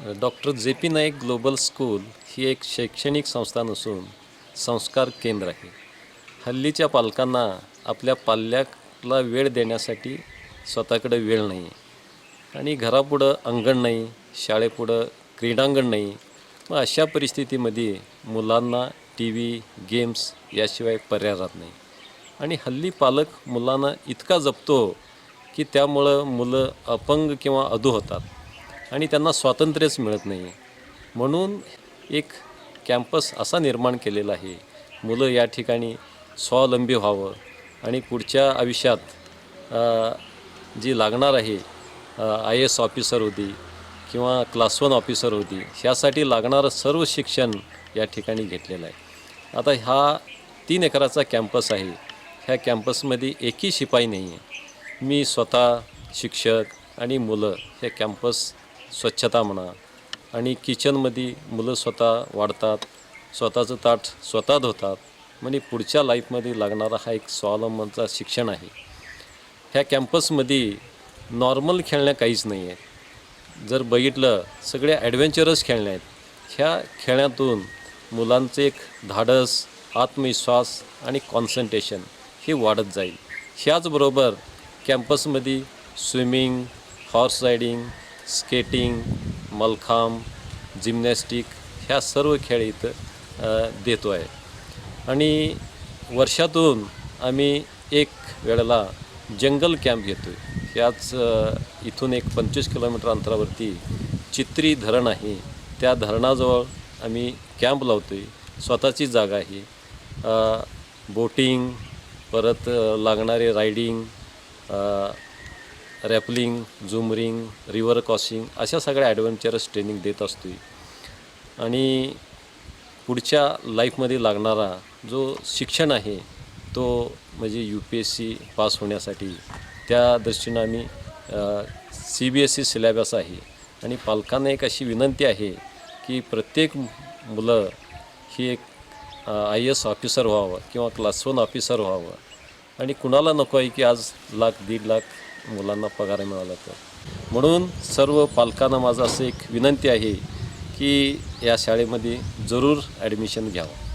Doctor J P Naik global school ही एक शैक्षणिक संस्था नसून संस्कार केंद्र आहे. हल्लीच्या पालकांना आपल्या पाल्याला वेळ देण्यासाठी स्वतःकडे वेळ नाही. आहे आणि घरापुढं अंगण नाही शाळेपुढं क्रीडांगण नाही मग अशा परिस्थितीमध्ये मुलांना टी व्ही गेम्स याशिवाय पर्याय राहत नाही. आणि हल्ली पालक मुलांना इतका जपतो की त्यामुळं मुलं अपंग किंवा अधू होतात. आणि त्यांना स्वातंत्र्यच मिळत नाही म्हणून एक कॅम्पस असा निर्माण केलेला आहे. मुलं या ठिकाणी स्वावलंबी व्हावं आणि पुढच्या आयुष्यात जी लागणार आहे आय एस ऑफिसर होती किंवा क्लास वन ऑफिसर होती ह्यासाठी लागणारं सर्व शिक्षण या ठिकाणी घेतलेलं आहे. आता हा तीन एकराचा कॅम्पस आहे. ह्या कॅम्पसमध्ये एकही शिपाई नाही आहे मी स्वतः शिक्षक आणि मुलं हे कॅम्पस स्वच्छता म्हणा. आणि किचनमध्ये मुलं स्वतः वाढतात स्वतःचं ताट स्वतः धुतात. म्हणजे पुढच्या लाईफमध्ये लागणारा हा एक स्वावलंबनचा शिक्षण आहे. ह्या कॅम्पसमध्ये नॉर्मल खेळण्या काहीच नाही आहे जर बघितलं सगळे ॲडव्हेंचरस खेळणे आहेत. ह्या खेळण्यातून मुलांचे एक धाडस आत्मविश्वास आणि कॉन्सन्ट्रेशन हे वाढत जाईल. ह्याचबरोबर कॅम्पसमध्ये swimming horse riding skating mallakhamb gymnastic ह्या सर्व खेळ इथं देतो आहे. आणि वर्षातून आम्ही एक वेळेला जंगल कॅम्प घेतो आहे ह्याच इथून एक पंचवीस किलोमीटर अंतरावरती चित्री धरण आहे. त्या धरणाजवळ आम्ही कॅम्प लावतो आहे स्वतःची जागा आहे. बोटिंग परत लागणारे riding rappelling jumaring river crossing अशा सगळ्या ॲडव्हेंचरस ट्रेनिंग देत असतो आणि पुढच्या लाईफमध्ये लागणारा जो शिक्षण आहे तो म्हणजे U P S C pass होण्यासाठी त्या दृष्टीनं आम्ही C B S E syllabus आहे. आणि पालकांना एक अशी विनंती आहे की प्रत्येक मुलं ही एक आय एस ऑफिसर व्हावं किंवा क्लास वन ऑफिसर व्हावं. आणि कुणाला नको आहे की आज लाख दीड लाख मुलांना पगार मिळाला तर. म्हणून सर्व पालकांना माझं असं एक विनंती आहे की या शाळेमध्ये जरूर ॲडमिशन घ्यावं.